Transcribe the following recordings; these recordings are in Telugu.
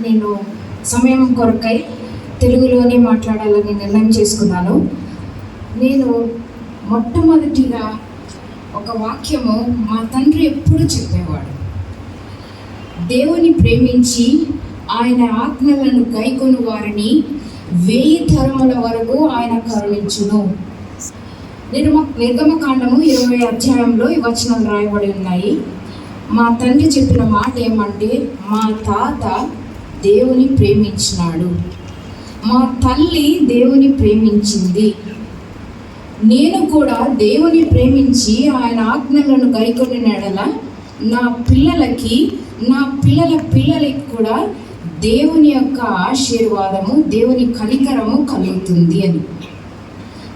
నేను సమయం కొరకై తెలుగులోనే మాట్లాడాలని నిర్ణయం చేసుకున్నాను. నేను మొట్టమొదటిగా ఒక వాక్యము మా తండ్రి ఎప్పుడూ చెప్పేవాడు. దేవుని ప్రేమించి ఆయన ఆజ్ఞలను గైకొని వారిని వెయ్యి తరముల వరకు ఆయన కరుణించును. నిర్మ నిర్గమకాండము ఇరవై అధ్యాయంలో ఈ వచనాలు రాయబడి ఉన్నాయి. మా తండ్రి చెప్పిన మాట ఏమంటే మా తాత దేవుని ప్రేమించినాడు. మా తల్లి దేవుని ప్రేమించింది. నేను కూడా దేవుని ప్రేమించి ఆయన ఆజ్ఞలను గైకొని నెడల నా పిల్లలకి నా పిల్లల పిల్లలకి కూడా దేవుని యొక్క ఆశీర్వాదము దేవుని కనికరము కలుగుతుంది అని.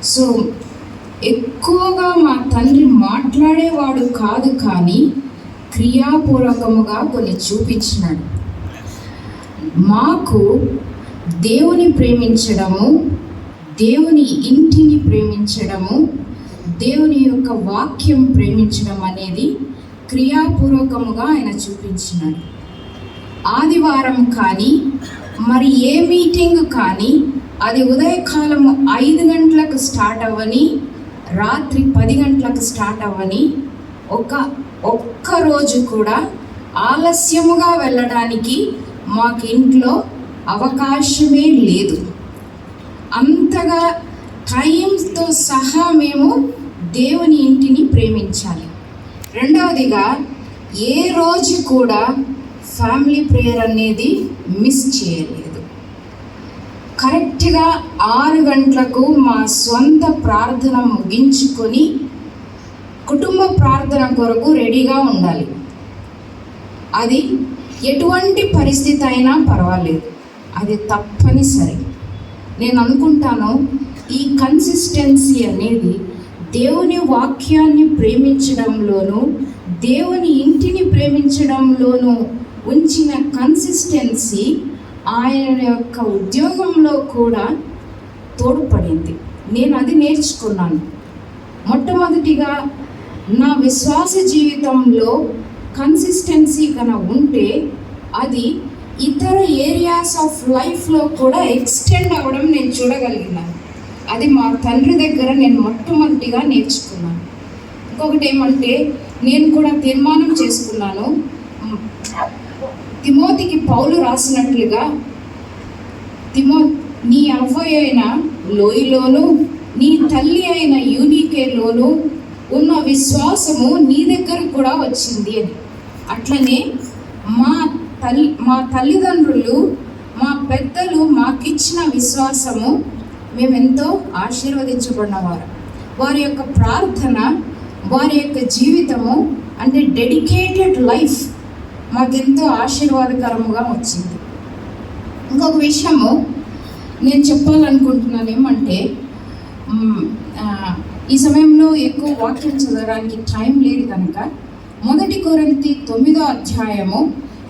సో ఎక్కువగా మా తండ్రి మాట్లాడేవాడు కాదు కానీ క్రియాపూర్వకముగా కొన్ని చూపించినాడు. మాకు దేవుని ప్రేమించడము దేవుని ఇంటిని ప్రేమించడము దేవుని యొక్క వాక్యం ప్రేమించడం అనేది క్రియాపూర్వకముగా ఆయన చూపించినాడు. ఆదివారం కానీ మరి ఏ మీటింగ్ కానీ అది ఉదయకాలం ఐదు గంటలకు స్టార్ట్ అవ్వని రాత్రి పది గంటలకు స్టార్ట్ అవ్వని ఒక ఒక్క రోజు కూడా ఆలస్యముగా వెళ్ళడానికి మాకు ఇంట్లో అవకాశమే లేదు. అంతగా టైంతో సహా మేము దేవుని ఇంటిని ప్రేమించాలి. రెండవదిగా ఏ రోజు కూడా ఫ్యామిలీ ప్రేయర్ అనేది మిస్ చేయలేదు. కరెక్ట్గా ఆరు గంటలకు మా సొంత ప్రార్థన ముగించుకొని కుటుంబ ప్రార్థన కొరకు రెడీగా ఉండాలి. అది ఎటువంటి పరిస్థితి అయినా పర్వాలేదు. అది తప్పనిసరి. నేను అనుకుంటాను ఈ కన్సిస్టెన్సీ అనేది దేవుని వాక్యాన్ని ప్రేమించడంలోనూ దేవుని ఇంటిని ప్రేమించడంలోనూ ఉంచిన కన్సిస్టెన్సీ ఆయన యొక్క ఉద్యోగంలో కూడా తోడ్పడింది. నేను అది నేర్చుకున్నాను. మొట్టమొదటిగా నా విశ్వాస జీవితంలో కన్సిస్టెన్సీ కన ఉంటే అది ఇతర ఏరియాస్ ఆఫ్ లైఫ్లో కూడా ఎక్స్టెండ్ అవ్వడం నేను చూడగలిగినాను అది మా తండ్రి దగ్గర నేను మొట్టమొదటిగా నేర్చుకున్నాను. ఇంకొకటి ఏమంటే నేను కూడా తీర్మానం చేసుకున్నాను. తిమోతికి పౌలు రాసినట్లుగా తిమో నీ అవ్వయ్య అయిన లోయలోను నీ తల్లి అయిన యూనికేలోను ఉన్న విశ్వాసము నీ దగ్గర కూడా వచ్చింది అని. అట్లనే మా తల్లి మా తల్లిదండ్రులు మా పెద్దలు మాకిచ్చిన విశ్వాసము మేమెంతో ఆశీర్వదించబడినవారు. వారి యొక్క ప్రార్థన వారి యొక్క జీవితము అంటే డెడికేటెడ్ లైఫ్ మాకెంతో ఆశీర్వాదకరముగా వచ్చింది. ఇంకొక విషయము నేను చెప్పాలనుకుంటున్నాను ఏమంటే ఈ సమయంలో ఎక్కువ వాక్యం చదవడానికి టైం లేదు కనుక మొదటి కొరంతి తొమ్మిదో అధ్యాయము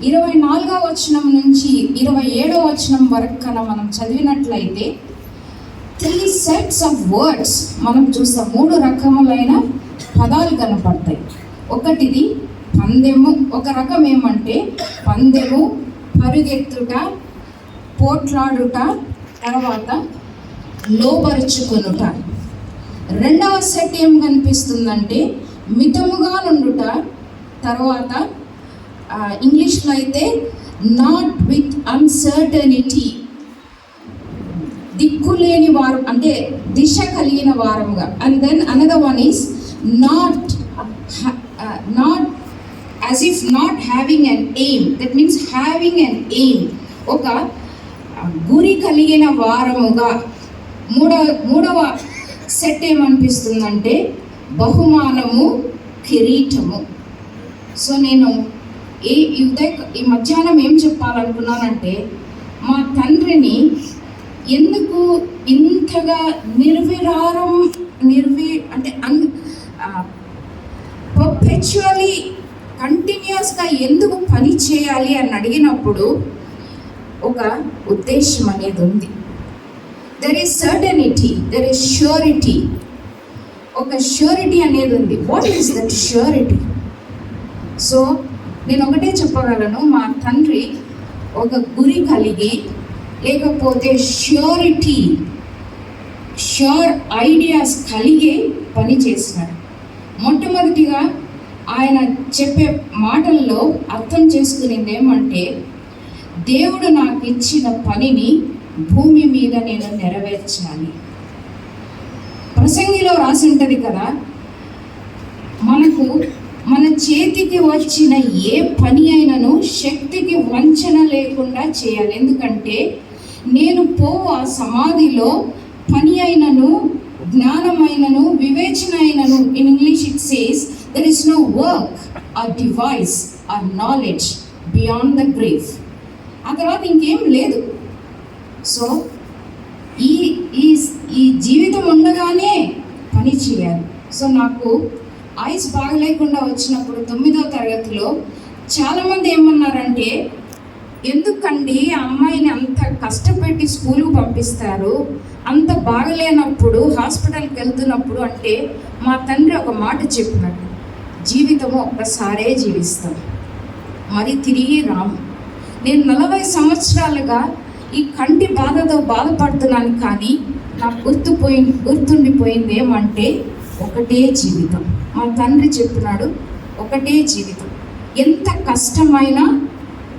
ఇరవై నాలుగో వచనం నుంచి ఇరవై ఏడో వచనం వరకు కన్నా మనం చదివినట్లయితే త్రీ సెట్స్ ఆఫ్ వర్డ్స్ మనం చూస్తాం మూడు రకములైన పదాలు కనపడతాయి. ఒకటిది పందెము ఒక రకం ఏమంటే పందెము పరుగెత్తుట పోట్లాడుట తర్వాత లోపరుచుకొనుట రెండవ సెట్ ఏం కనిపిస్తుందంటే మితముగా నుండుట తర్వాత ఇంగ్లీష్లో అయితే నాట్ విత్ అన్సర్టనిటీ దిక్కులేని వారు అంటే దిశ కలిగిన వారముగా. And then another one is not not as if not having an aim that means having an aim ఒక గురి కలిగిన వారముగా. మూడవ మూడవ సెట్ ఏమనిపిస్తుందంటే బహుమానము కిరీటము. సో నేను ఈ ఉదయ ఈ మధ్యాహ్నం ఏం చెప్పాలనుకున్నానంటే మా తండ్రిని ఎందుకు ఇంతగా నిర్విరారం నిర్వి అంటే అన్ పర్పెచువలీ కంటిన్యూస్గా ఎందుకు పని చేయాలి అని అడిగినప్పుడు ఒక ఉద్దేశం అనేది ఉంది. There is certainty there is surety ఒక ష్యూరిటీ అనేది ఉంది. What is that surety so నేను ఒకటే చెప్పగలను మా తండ్రి ఒక గురి కలిగి లేకపోతే ష్యూరిటీ ష్యూర్ ఐడియాస్ కలిగి పని చేసినాడు మొట్టమొదటిగా ఆయన చెప్పే మాటల్లో అర్థం చేసుకునేది ఏమంటే దేవుడు నాకు ఇచ్చిన పనిని భూమి మీద నేను నెరవేర్చాలి. ప్రసంగిలో రాసి ఉంటుంది కదా మనకు మన చేతికి వచ్చిన ఏ పని అయినను శక్తికి వంచన లేకుండా చేయాలి. ఎందుకంటే నేను పోవు ఆ సమాధిలో పని అయినను జ్ఞానమైనను వివేచన అయినను. In English it says there is no work or device or knowledge beyond the grave ఆ తర్వాత ఇంకేం లేదు. సో ఈ ఈ ఈ జీవితం ఉండగానే పని చేయాలి. సో నాకు ఐస్ బాగలేకుండా వచ్చినప్పుడు తొమ్మిదో తరగతిలో చాలామంది ఏమన్నారంటే ఎందుకండి ఆ అమ్మాయిని అంత కష్టపెట్టి స్కూల్కి పంపిస్తారు? అంత బాగలేనప్పుడు హాస్పిటల్కి వెళ్తున్నప్పుడు అంటే మా తండ్రి ఒక మాట చెప్పినట్టు జీవితము ఒక్కసారే జీవిస్తాం. మరి తిరిగి రాము. నేను నలభై సంవత్సరాలుగా ఈ కంటి బాధతో బాధపడుతున్నాను కానీ నాకు గుర్తుపోయి గుర్తుండిపోయింది ఏమంటే ఒకటే జీవితం. మా తండ్రి చెప్తున్నాడు ఒకటే జీవితం. ఎంత కష్టమైనా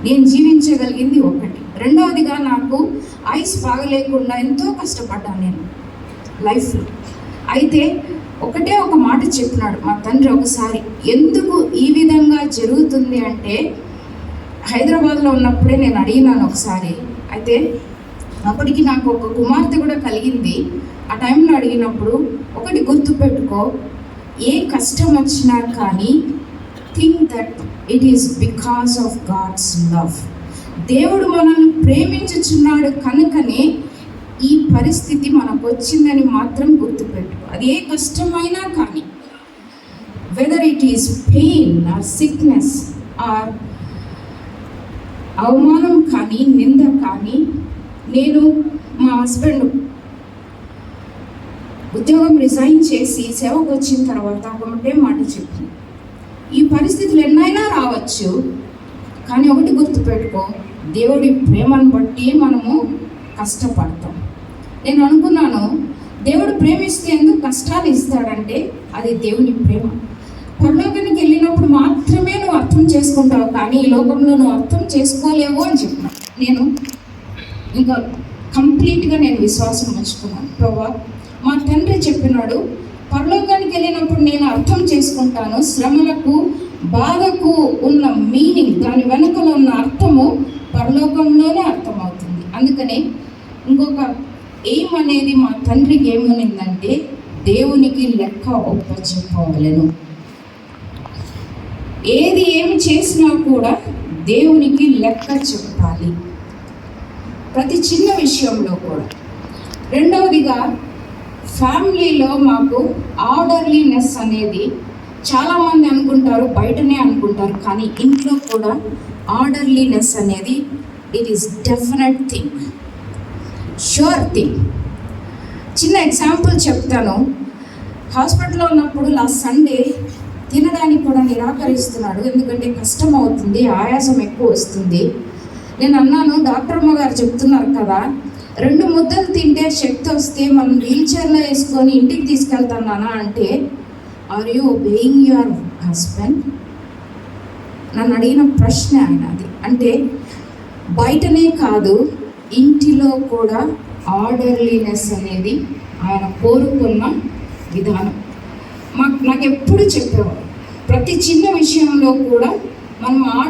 నేను జీవించగలిగింది ఒకటి. రెండవదిగా నాకు ఐస్ బాగలేకుండా ఎంతో కష్టపడ్డాను నేను లైఫ్లో. అయితే ఒకటే ఒక మాట చెప్పినాడు మా తండ్రి ఒకసారి ఎందుకు ఈ విధంగా జరుగుతుంది అంటే హైదరాబాద్లో ఉన్నప్పుడే నేను అడిగినాను ఒకసారి. అయితే అప్పటికి నాకు ఒక కుమార్తె కూడా కలిగింది. ఆ టైంలో అడిగినప్పుడు ఒకటి గుర్తుపెట్టుకో ఏ కష్టం వచ్చినా కానీ think that it is because of God's love దేవుడు మనల్ని ప్రేమించుచున్నాడు కనుకనే ఈ పరిస్థితి మనకు వచ్చిందని మాత్రం గుర్తుపెట్టుకో. అది ఏ కష్టమైనా కానీ whether it is pain or sickness or అవమానం కానీ నింద కానీ నేను మా హస్బెండ్ ఉద్యోగం రిజైన్ చేసి సేవకు వచ్చిన తర్వాత ఒకటే మాట చెప్పి. ఈ పరిస్థితులు ఎన్నైనా రావచ్చు కానీ ఒకటి గుర్తుపెట్టుకో దేవుడి ప్రేమను బట్టి మనము కష్టపడతాం. నేను అనుకున్నాను దేవుడు ప్రేమిస్తే ఎందుకు కష్టాలు ఇస్తాడంటే అది దేవుని ప్రేమ. పరలోకానికి వెళ్ళినప్పుడు మాత్రమే నువ్వు అర్థం చేసుకుంటావు కానీ ఈ లోకంలో నువ్వు అర్థం చేసుకోలేవు అని చెప్పిన. నేను ఇంకా కంప్లీట్గా నేను విశ్వాసం ఉంచుకున్నాను. ప్రభా మా తండ్రి చెప్పినాడు పరలోకానికి వెళ్ళినప్పుడు నేను అర్థం చేసుకుంటాను శ్రమలకు బాధకు ఉన్న మీనింగ్ దాని వెనుకలో ఉన్న అర్థము పరలోకంలోనే అర్థమవుతుంది. అందుకనే ఇంకొక ఎయిమ్ అనేది మా తండ్రికి ఏమునిందంటే దేవునికి లెక్క ఒప్ప చెప్పవలను ఏది ఏమి చేసినా కూడా దేవునికి లెక్క చెప్పాలి. ప్రతి చిన్న విషయంలో కూడా. రెండవదిగా ఫ్యామిలీలో మాకు ఆర్డర్లీనెస్ అనేది చాలామంది అనుకుంటారు బయటనే అనుకుంటారు కానీ ఇంట్లో కూడా ఆర్డర్లీనెస్ అనేది it is definite thing sure thing చిన్న ఎగ్జాంపుల్ చెప్తాను. హాస్పిటల్లో ఉన్నప్పుడు లాస్ట్ సండే తినడానికి కూడా నిరాకరిస్తున్నాడు. ఎందుకంటే కష్టం అవుతుంది ఆయాసం ఎక్కువ వస్తుంది. నేను అన్నాను డాక్టర్ అమ్మ గారు చెప్తున్నారు కదా రెండు ముద్దలు తింటే శక్తి వస్తే మనం వీల్ చైర్లో వేసుకొని ఇంటికి తీసుకెళ్తానా అంటే are you obeying your husband నన్ను అడిగిన ప్రశ్న ఆయన అది. అంటే బయటనే కాదు ఇంటిలో కూడా ఆర్డర్లీనెస్ అనేది ఆయన కోరుకున్న విధానం. మాకు నాకు ఎప్పుడు చెప్పేవారు ప్రతి చిన్న విషయంలో కూడా మనం ఆర్డర్